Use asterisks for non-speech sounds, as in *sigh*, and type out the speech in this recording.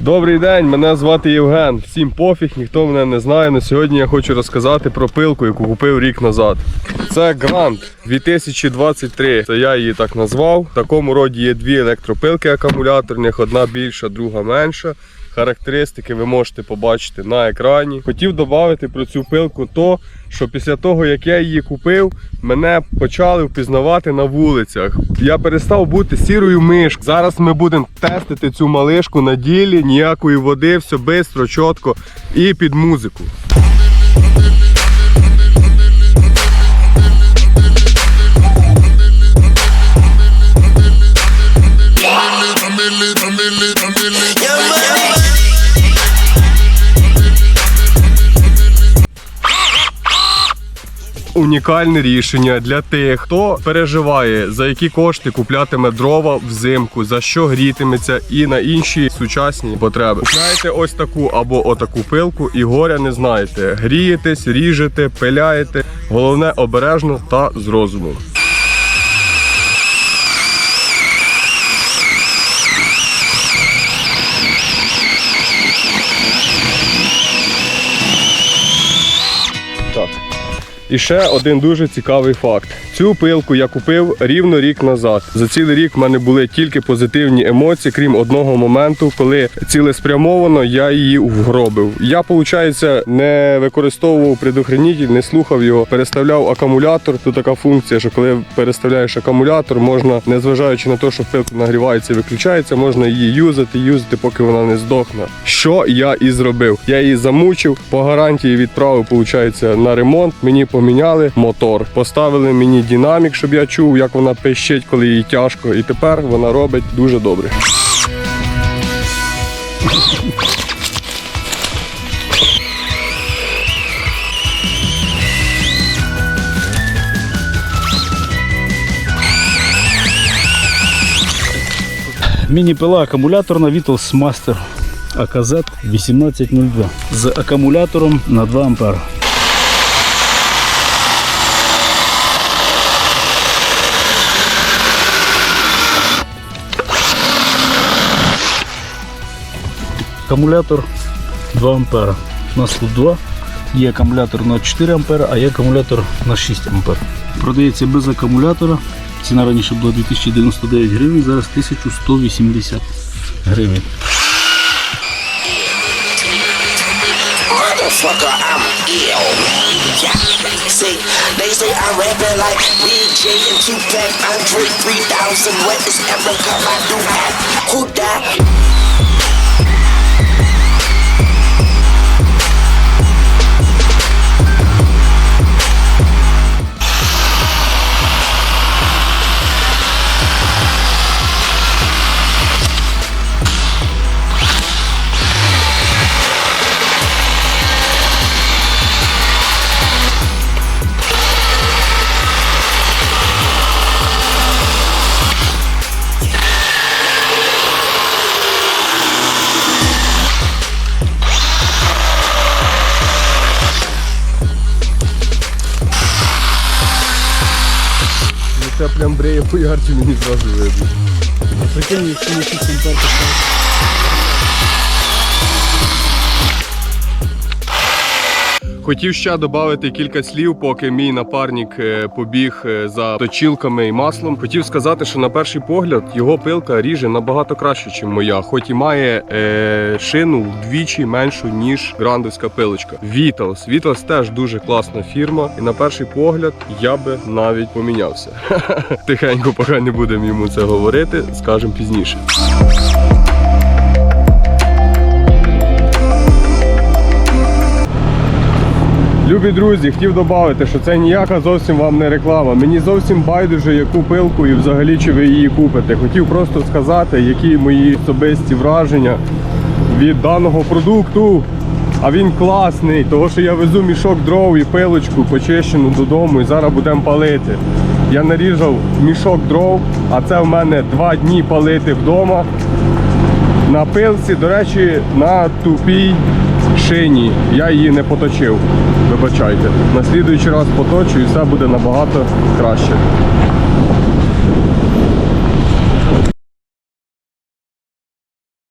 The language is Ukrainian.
Добрий день, мене звати Євген. Всім пофіг, ніхто мене не знає. На сьогодні я хочу розказати про пилку, яку купив рік назад. Це Грант 2023. Це я її так назвав. В такому роді є дві електропилки акумуляторних, одна більша, друга менша. Характеристики ви можете побачити на екрані. Хотів додати про цю пилку то, що після того, як я її купив, мене почали впізнавати на вулицях. Я перестав бути сірою мишкою. Зараз ми будемо тестити цю малишку на ділі, ніякої води, все швидко, чітко і під музику. Унікальне рішення для тих, хто переживає, за які кошти куплятиме дрова взимку, за що грітиметься і на інші сучасні потреби. Купляєте ось таку або отаку пилку і горя не знаєте. Грієтесь, ріжете, пиляєте. Головне обережно та з розумом. І ще один дуже цікавий факт. Цю пилку я купив рівно рік назад. За цілий рік в мене були тільки позитивні емоції, крім одного моменту, коли цілеспрямовано я її вгробив. Я, виходить, не використовував предохранитель, не слухав його, переставляв акумулятор. Тут така функція, що коли переставляєш акумулятор, можна, незважаючи на те, що пилка нагрівається і виключається, можна її юзати, юзати, поки вона не здохне. Що я і зробив? Я її замучив, по гарантії відправив, виходить, на ремонт. Мені поміняли мотор, поставили мені динамік, щоб я чув, як вона пищить, коли їй тяжко. І тепер вона робить дуже добре. Міні-пила акумуляторна Vitals Master АКЗ 1802 з акумулятором на 2 ампера. Акумулятор 2 ампера. У нас тут 2. Є акумулятор на 4 ампера, а є акумулятор на 6 ампер. Продається без акумулятора. Ціна раніше була 2099 гривень, зараз 1180 гривень. They say I'm rapping like DJ and Tupac, Andre 3000. What is Erica? I do that. Who that? Ну, Це прям бреє поярче мені зразу видно. Прикинь, якщо на 6 Хотів ще додати кілька слів, поки мій напарник е, побіг е, за точілками і маслом. Хотів сказати, що на перший погляд його пилка ріже набагато краще, ніж моя, хоч і має е, шину вдвічі меншу, ніж грандовська пилочка. Vitals. Vitals теж дуже класна фірма, і на перший погляд я би навіть помінявся. *laughs* Тихенько, поки не будемо йому це говорити, скажемо пізніше. Любі друзі, хотів додати, що це ніяка зовсім вам не реклама. Мені зовсім байдуже, яку пилку і взагалі чи ви її купите. Хотів просто сказати, які мої особисті враження від даного продукту. А він класний, тому що я везу мішок дров і пилочку почищену додому і зараз будемо палити. Я наріжав мішок дров, а це в мене два дні палити вдома. На пилці, до речі, на тупій шині. Я її не поточив. Вибачайте. На слідуючий раз поточу і все буде набагато краще.